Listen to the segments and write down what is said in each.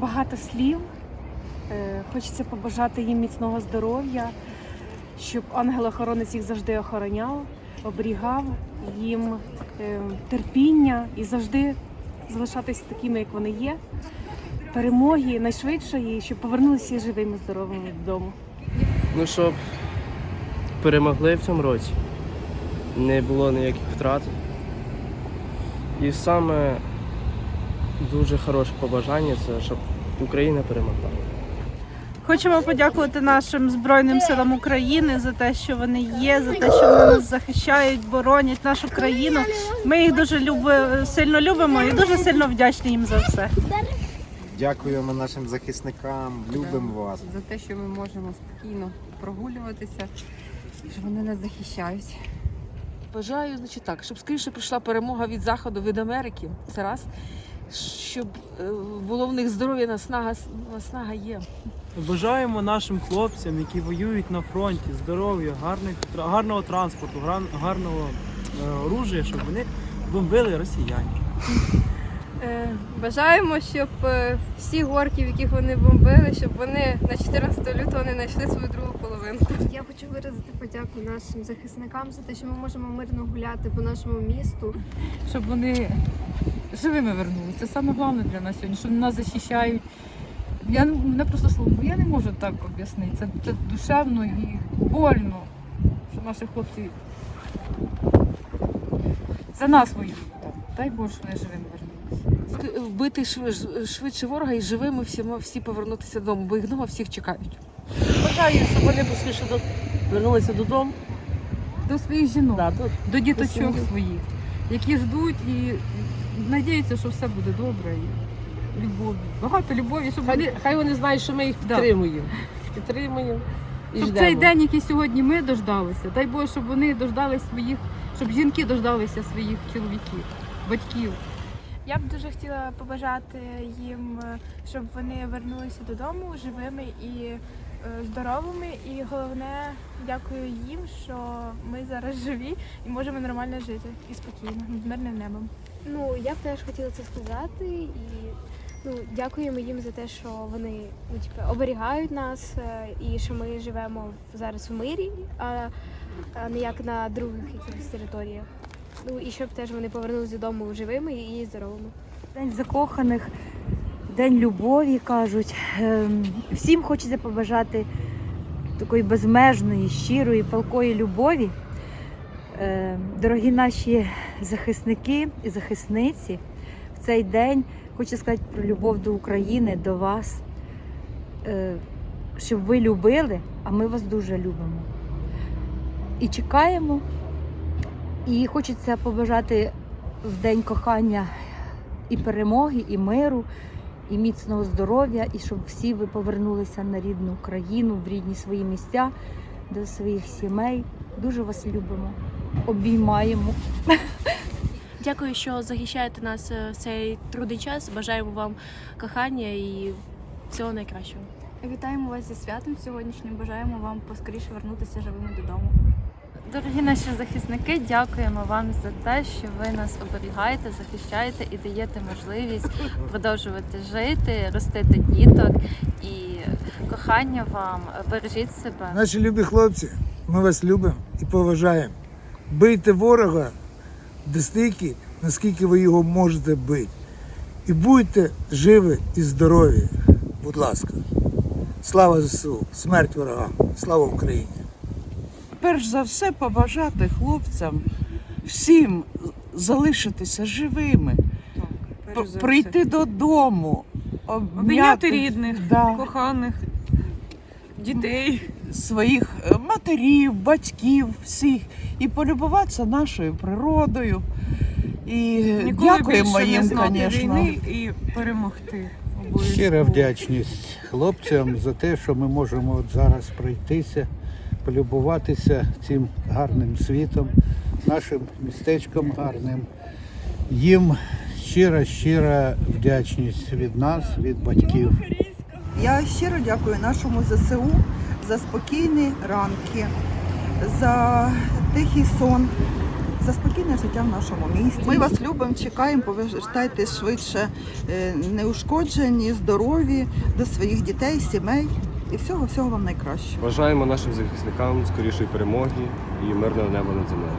багато слів. Е, Хочеться побажати їм міцного здоров'я, щоб ангел-охоронець їх завжди охороняв, оберігав їм е, терпіння і завжди залишатися такими, як вони є. Перемоги найшвидшої, щоб повернулися живими, здоровими додому. Ну, щоб перемогли в цьому році, не було ніяких втрат. І саме дуже хороше побажання це, щоб Україна перемогла. Хочемо подякувати нашим Збройним силам України за те, що вони є, за те, що вони нас захищають, боронять нашу країну. Ми їх дуже люби, сильно любимо і дуже сильно вдячні їм за все. Дякуємо нашим захисникам, любимо вас. за те, що ми можемо спокійно прогулюватися, і що вони нас захищають. Бажаю, значить так, щоб скоріше прийшла перемога від Заходу, від Америки. Це раз. Щоб е, було в них здоров'я, наснага, наснага є. Бажаємо нашим хлопцям, які воюють на фронті, здоров'я, гарних, гарного транспорту, гарного е, оружия, щоб вони бомбили росіянів. Е, Бажаємо, щоб всі горки, в яких вони бомбили, щоб вони на 14 лютого не знайшли свою другу половинку. Я хочу виразити подяку нашим захисникам за те, що ми можемо мирно гуляти по нашому місту. щоб вони живими вернулися. Це саме головне для нас сьогодні, що нас захищають. Я мене просто слово, я не можу так об'яснити. Це, це душевно і больно, що наші хлопці за нас воюють. Дай Боже, що вони живими вернулися. Вбити швидше, ворога і живими всі, всі повернутися додому, бо їх вдома всіх чекають. Бажаю, щоб вони швидше до... вернулися додому. До своїх жінок, Да, до... до діточок сім'ї. своїх, які ждуть і надіються, що все буде добре. І любові. Багато любові, щоб вони Хай, хай вони знають, що ми їх Да. підтримуємо. Підтримуємо і щоб ждемо. цей день, який сьогодні ми дождалися, дай Боже, щоб вони дождались своїх, щоб жінки дождалися своїх чоловіків, батьків. Я б дуже хотіла побажати їм, е, щоб вони вернулися додому живими і е, здоровими. І головне, дякую їм, що ми зараз живі і можемо нормально жити і спокійно, під мирним небом. Ну, я б теж хотіла це сказати і ну, дякуємо їм за те, що вони ну, типу, оберігають нас е, і що ми живемо зараз в мирі, а не як на других якихось територіях. Ну і щоб теж вони повернулися додому живими і здоровими. День закоханих, день любові кажуть. Ем, Всім хочеться побажати такої безмежної, щирої, палкої любові. Ем, Дорогі наші захисники і захисниці, в цей день хочу сказати про любов до України, до вас, Е, щоб ви любили, а ми вас дуже любимо. І чекаємо. І хочеться побажати в день кохання і перемоги, і миру, і міцного здоров'я, і щоб всі ви повернулися на рідну Україну, в рідні свої місця, до своїх сімей. Дуже вас любимо, обіймаємо. Дякую, що захищаєте нас е, в цей трудний час. Бажаємо вам кохання і всього найкращого. Вітаємо вас зі святом сьогоднішнім. Бажаємо вам поскоріше вернутися живими додому. Дорогі наші захисники, дякуємо вам за те, що ви нас оберігаєте, захищаєте і даєте можливість продовжувати жити, ростити діток і кохання вам. Бережіть себе. Наші любі хлопці, ми вас любимо і поважаємо. Бийте ворога настільки, наскільки ви його можете бити. І будьте живі і здорові. Будь ласка. Слава ЗСУ, смерть ворогам, слава Україні! Перш за все побажати хлопцям всім залишитися живими, п- прийти додому, Обійняти обняти рідних, да, коханих, дітей. Своїх е, матерів, батьків, всіх і полюбуватися нашою природою. І дякуємо їм, звісно. війни і перемогти. Щира вдячність хлопцям за те, що ми можемо от зараз пройтися, полюбуватися цим гарним світом, нашим містечком гарним. Їм щира, щира вдячність від нас, від батьків. Я щиро дякую нашому ЗСУ за спокійні ранки, за тихий сон, за спокійне життя в нашому місті. Ми вас любимо, чекаємо, повертайтесь швидше е, неушкоджені, здорові до своїх дітей, сімей. І всього всього вам найкраще. Бажаємо нашим захисникам скорішої перемоги і мирного неба над землею.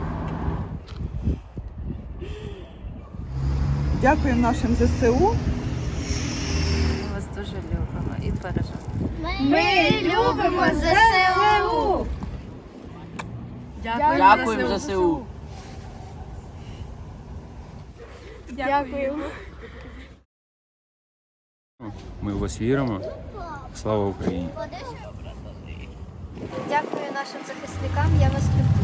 Дякуємо нашим ЗСУ. Ми вас дуже любимо і бережемо. Ми любимо ЗСУ! Дякуємо ЗСУ. Дякую. Ми в вас віримо. Слава Україні! Дякую нашим захисникам. Я вас люблю.